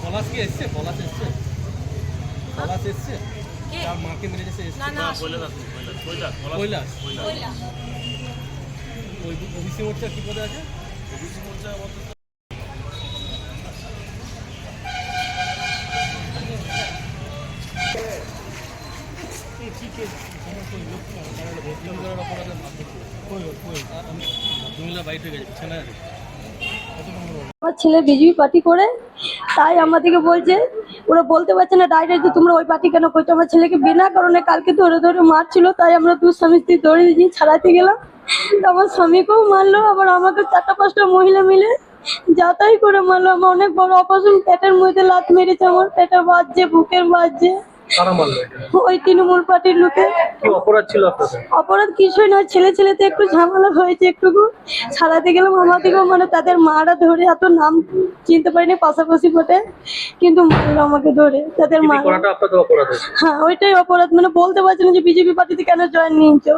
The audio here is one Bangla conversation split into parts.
পলাশ কি এসছে পলাশ এসছে পলাশ এসছে? তার মাকে না না কৈলাস ওই ওবিসি মোর্চা কি পদে আছে দুমিলা বাইট হয়ে গেছে বিছানায় আছে আমার ছেলে বিজেপি পার্টি করে, তাই আমাদেরকে বলছে, ওরা বলতে পারছে না ডাইরেক্ট যে তোমরা ওই পার্টি কেন করছ? আমার ছেলেকে বিনা কারণে কালকে ধরে ধরে মারছিল, তাই আমরা দু স্বামী স্ত্রী দৌড়ে দিয়ে ছাড়াতে গেলাম। আমার স্বামীকেও মারলো, আবার আমাকে চারটা পাঁচটা মহিলা মিলে যাতাই করে মারলো। আমার অনেক বড় অপারেশন পেটের মধ্যে লাত মেরেছে, আমার পেটে বাজছে, বুকের বাজছে। কারা মারলো ওই তৃণমূল পার্টির লোকে। কি অপরাধ ছিল আপনাদের? অপরাধ কিছুই নয় ছেলে ছেলেতে একটু ঝামেলা হয়েছে একটুকু। ছাড়াতে গেলাম আমাদেরকেও মানে তাদের মারা ধরে এত নাম চিনতে পারিনি পাশাপাশি বটে কিন্তু মারলো আমাকে ধরে তাদের মা হ্যাঁ ওইটাই অপরাধ মানে বলতে পারছি না যে বিজেপি পার্টিতে কেন জয়েন নিয়েছো।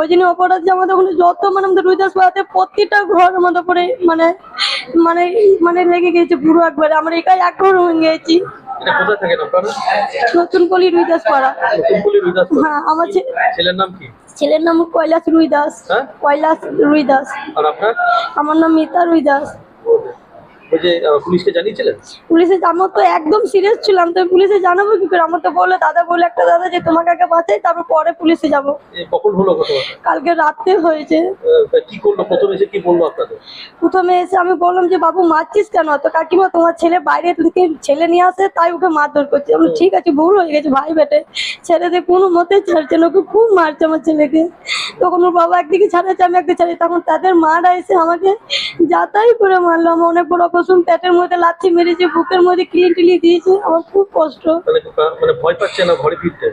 ওই জন্য অপরাধ যে আমাদের ওখানে যত মানে আমাদের রুইদাস পাড়াতে প্রতিটা ঘর আমাদের উপরে মানে মানে মানে লেগে গেছে পুরো একবারে। আমরা একাই এক ঘর হয়ে গেছি। এটা কোথায় থাকেন আপনারা নতুন কলি রুইদাস পাড়া নতুনপল্লী রুইদাস হ্যাঁ আমার ছেলের নাম কি? ছেলের নাম কৈলাস রুইদাস। হ্যাঁ? কৈলাস রুইদাস। আর আপনার? আমার নাম মিতা রুইদাস। ওই যে পুলিশকে জানিয়েছিলেন? পুলিশে আমার তো একদম সিরিয়াস ছিলাম তো পুলিশে জানাব কি করে? আমার তো বলল দাদা বলে একটা দাদা যে তোমাকে আগে বাঁচাই তারপর পরে পুলিশে যাব। এ কখন হলো কালকে হয়েছে। কি করল? প্রথমে এসে কি বলল আপনাদের? প্রথমে এসে আমি বললাম যে বাবু মারছিস কেন? তো কাকিমা তোমার ছেলে বাইরে থেকে ছেলে নিয়ে আসে তাই ওকে মারধর করছে। আমি ঠিক আছে ভুল হয়ে গেছে ভাই বেটে ছেলেদের কোনো মতে ছাড়ছে না ওকে খুব মারছে আমার ছেলেকে। তখন ওর বাবা একদিকে ছাড়াচ্ছে আমি একদিকে ছাড়ি তখন তাদের মারা এসে আমাকে যাতাই করে মারলো। আমার অনেক বড় অপারেশন পেটের মধ্যে লাথি মেরেছে বুকের মধ্যে ক্লিন টিলি দিয়েছে আমার খুব কষ্ট। মানে মানে ভয় পাচ্ছে না ঘরে ফিরতে?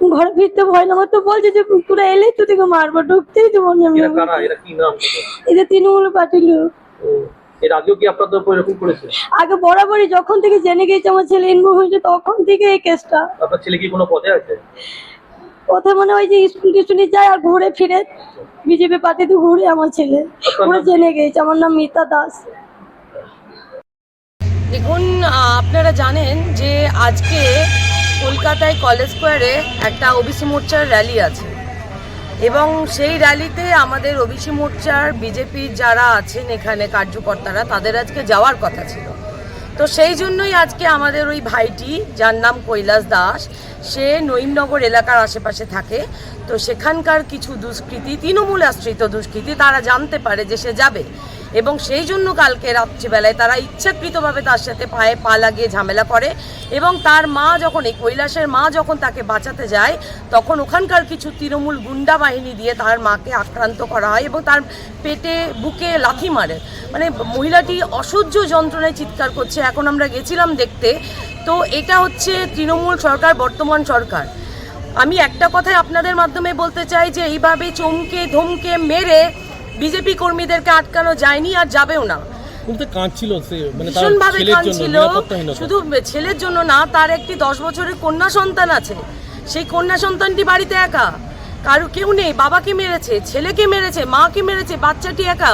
ঘরে ফিরতে ভয় না আমার তো বলছে যে পুরো এলেই তো তোকে মারবো ঢুকতেই দেবো না আমি এদের তৃণমূল পার্টির লোক। এর আগেও কি আপনাদের উপর এরকম করেছে? আগে বরাবরই যখন থেকে জেনে গেছে আমার ছেলে ইনভলভ হয়েছে তখন থেকে এই কেসটা আপনার ছেলে কি কোনো পদে আছে? প্রথমে মানে ওই যে স্কুল টিউশনি যায় আর ঘুরে ফিরে। বিজেপি পার্টিতে ঘুরে আমার ছেলে। পুরো জেনে গেছে আমার নাম মিতা দাস। দেখুন আপনারা জানেন যে আজকে কলকাতায় কলেজ স্কোয়ারে একটা ওবিসি মোর্চার র্যালি আছে। এবং সেই র্যালিতে আমাদের ওবিসি মোর্চার বিজেপির যারা আছেন এখানে কার্যকর্তারা, তাদের আজকে যাওয়ার কথা ছিল। তো সেই জন্যই আজকে আমাদের ওই ভাইটি, যার নাম কৈলাস দাস, সে নঈমনগর এলাকার আশেপাশে থাকে। তো সেখানকার কিছু দুষ্কৃতী, তৃণমূল আশ্রিত দুষ্কৃতী, তারা জানতে পারে যে সে যাবে। এবং সেই জন্য কালকে রাত্রিবেলায় তারা ইচ্ছাকৃতভাবে তার সাথে পায়ে পা লাগিয়ে ঝামেলা করে এবং তার মা যখন এই কৈলাসের মা যখন তাকে বাঁচাতে যায়, তখন ওখানকার কিছু তৃণমূল গুন্ডা বাহিনী দিয়ে তার মাকে আক্রান্ত করা হয় এবং তার পেটে বুকে লাথি মারে। মানে মহিলাটি অসহ্য যন্ত্রণায় চিৎকার করছে। এখন আমরা গেছিলাম দেখতে। তো এটা হচ্ছে তৃণমূল সরকার, বর্তমান সরকার। আমি একটা কথাই আপনাদের মাধ্যমে বলতে চাই যে এইভাবে চমকে ধমকে মেরে বিজেপি কর্মীদেরকে আটকানো যায়নি আর যাবেও না। কাঁদছিল সে মানে ভীষণভাবে কাঁদছিল। শুধু ছেলের জন্য না তার একটি দশ বছরের কন্যা সন্তান আছে। সেই কন্যা সন্তানটি বাড়িতে একা। কারও কেউ নেই বাবাকে মেরেছে ছেলেকে মেরেছে মাকে মেরেছে বাচ্চাটি একা।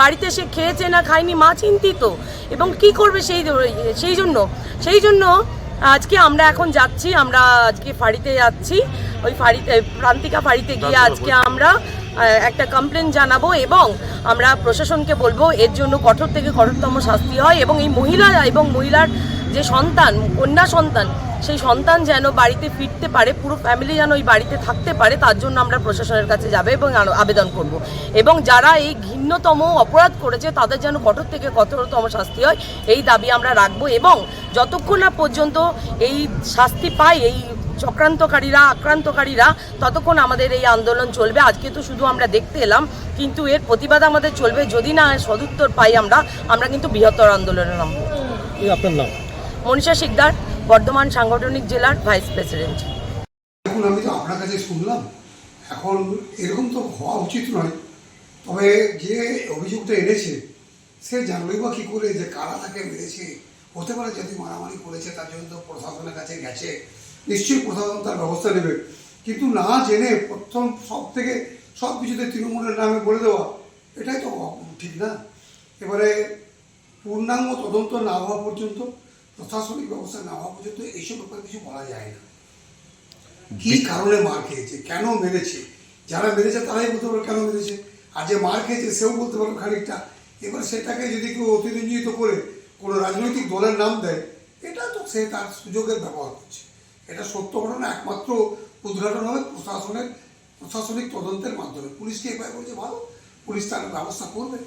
বাড়িতে সে খেয়েছে না খায়নি মা চিন্তিত। এবং কি করবে সেই সেই জন্য? সেই জন্য আজকে আমরা এখন যাচ্ছি আমরা আজকে ফাঁড়িতে যাচ্ছি। ওই ফাঁড়িতে প্রান্তিকা ফাঁড়িতে গিয়ে আজকে আমরা একটা কমপ্লেন জানাব এবং আমরা প্রশাসনকে বলব, এর জন্য কঠোর থেকে কঠোরতম শাস্তি হয় এবং এই মহিলা এবং মহিলার যে সন্তান, কন্যা সন্তান, সেই সন্তান যেন বাড়িতে ফিরতে পারে, পুরো ফ্যামিলি যেন ওই বাড়িতে থাকতে পারে, তার জন্য আমরা প্রশাসনের কাছে যাবে এবং আবেদন করব। এবং যারা এই ঘৃণ্যতম অপরাধ করেছে, তাদের যেন কঠোর থেকে কঠোরতম শাস্তি হয়, এই দাবি আমরা রাখব এবং যতক্ষণ না পর্যন্ত এই শাস্তি পায়, এই চক্রান্তকারীরা আক্রান্তকারীরা ততক্ষণ আমাদের এই আন্দোলন চলবে। আজকে তো শুধু আমরা দেখতে এলাম কিন্তু এর প্রতিবাদ আমাদের চলবে। যদি না সদুত্তর পাই আমরা আমরা কিন্তু বৃহত্তর আন্দোলনে নামবো। এই আপনার নাম? মনীষা শিকদার বর্ধমান সাংগঠনিক জেলার ভাইস প্রেসিডেন্ট। এখন আমি তো আপনার কাছে শুনলাম। এখন এরকম তো হওয়া উচিত নয়। তবে যে অভিযোগটা এনেছে সে জানবে বা কী করে যে কারা তাকে মেরেছে? হতে পারে যদি মারামারি করেছে তার জন্য তো প্রশাসনের কাছে গেছে। নিশ্চয়ই প্রশাসন তার ব্যবস্থা নেবে। কিন্তু না জেনে প্রথম সব থেকে সব কিছুতে তৃণমূলের নামে বলে দেওয়া এটাই তো ঠিক না। এবারে পূর্ণাঙ্গ তদন্ত না হওয়া পর্যন্ত প্রশাসনিক ব্যবস্থা না হওয়া পর্যন্ত এইসব ব্যাপারে কিছু বলা যায় না। কি কারণে মার খেয়েছে কেন মেরেছে? যারা মেরেছে তারাই বলতে পারবে কেন মেরেছে। আর যে মার খেয়েছে সেও বলতে পারবে খানিকটা। এবার সেটাকে যদি কেউ অতিরঞ্জিত করে কোনো রাজনৈতিক দলের নাম দেয় এটা তো সে তার সুযোগের ব্যবহার করছে। এটা সত্য ঘটনা, একমাত্র উদ্ঘাটন হবে প্রশাসনের, প্রশাসনিক তদন্তের মাধ্যমে। পুলিশকে এবার বলছে, ভালো, পুলিশ তার ব্যবস্থা করবে।